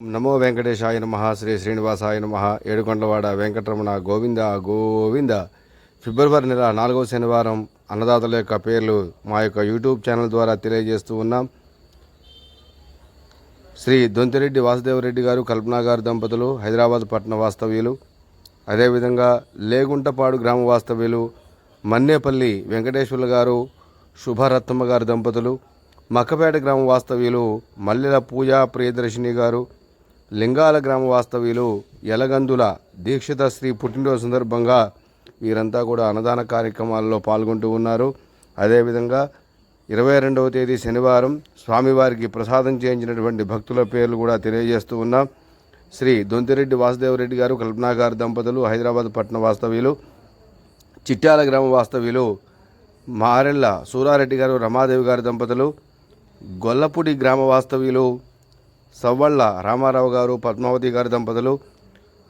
నమో వెంకటేశాయ నమ శ్రీ శ్రీనివాసాయ నమ ఏడుకొండలవాడ వెంకటరమణ గోవింద గోవింద. ఫిబ్రవరి నెల నాలుగవ శనివారం అన్నదాతల యొక్క పేర్లు మా యొక్క యూట్యూబ్ ఛానల్ ద్వారా తెలియజేస్తూ ఉన్నాం. శ్రీ దొంతిరెడ్డి వాసుదేవరెడ్డి గారు కల్పనా గారు దంపతులు హైదరాబాద్ పట్టణ వాస్తవ్యులు. అదేవిధంగా లేగుంటపాడు గ్రామ వాస్తవ్యులు మన్నేపల్లి వెంకటేశ్వర్లు గారు శుభరత్నమ్మ గారు దంపతులు మక్కపేట గ్రామ వాస్తవ్యులు మల్లెల పూజా ప్రియదర్శిని గారు లింగాల గ్రామ వాస్తవ్యులు ఎలగందుల దీక్షిత శ్రీ పుట్టినరోజు సందర్భంగా వీరంతా కూడా అన్నదాన కార్యక్రమాల్లో పాల్గొంటూ ఉన్నారు. అదేవిధంగా ఇరవై రెండవ తేదీ శనివారం స్వామివారికి ప్రసాదం చేయించినటువంటి భక్తుల పేర్లు కూడా తెలియజేస్తూ ఉన్నాం. శ్రీ దొంతిరెడ్డి వాసుదేవరెడ్డి గారు కల్పనాగారు దంపతులు హైదరాబాద్ పట్టణ వాస్తవ్యులు చిట్యాల గ్రామ వాస్తవ్యులు మారెళ్ళ సూరారెడ్డి గారు రమాదేవి గారి దంపతులు గొల్లపూడి గ్రామ వాస్తవ్యులు సవ్వళ్ళ రామారావు గారు పద్మావతి గారి దంపతులు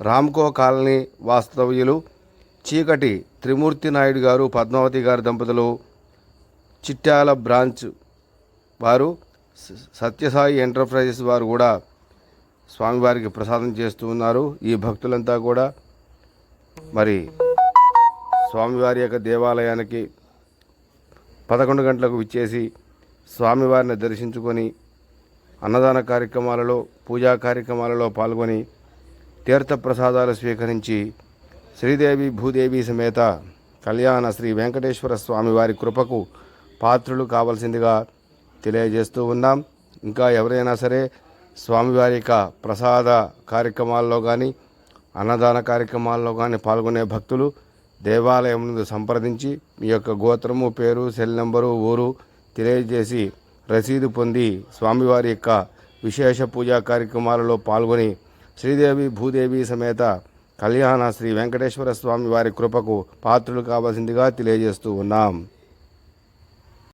రామ్కో కాలనీ వాస్తవ్యులు చీకటి త్రిమూర్తి నాయుడు గారు పద్మావతి గారి దంపతులు చిట్యాల బ్రాంచ్ వారు సత్యసాయి ఎంటర్ప్రైజెస్ వారు కూడా స్వామివారికి ప్రసాదం చేస్తూ ఉన్నారు. ఈ భక్తులంతా కూడా మరి స్వామివారి యొక్క దేవాలయానికి పదకొండు గంటలకు విచ్చేసి స్వామివారిని దర్శించుకొని అన్నదాన కార్యక్రమాలలో పూజా కార్యక్రమాలలో పాల్గొని తీర్థ ప్రసాదాలు స్వీకరించి శ్రీదేవి భూదేవి సమేత కళ్యాణ శ్రీ వెంకటేశ్వర స్వామి వారి కృపకు పాత్రులు కావలసిందిగా తెలియజేస్తూ ఉన్నాం. ఇంకా ఎవరైనా సరే స్వామివారి యొక్క ప్రసాద కార్యక్రమాల్లో కానీ అన్నదాన కార్యక్రమాల్లో కానీ పాల్గొనే భక్తులు దేవాలయం నుండి సంప్రదించి మీ యొక్క గోత్రము పేరు సెల్ నెంబరు ఊరు తెలియజేసి రసీదు పొంది స్వామివారి యొక్క విశేష పూజా కార్యక్రమాలలో పాల్గొని శ్రీదేవి భూదేవి సమేత కళ్యాణ శ్రీ వెంకటేశ్వర స్వామి వారి కృపకు పాత్రులు కావాల్సిందిగా తెలియజేస్తూ ఉన్నాం.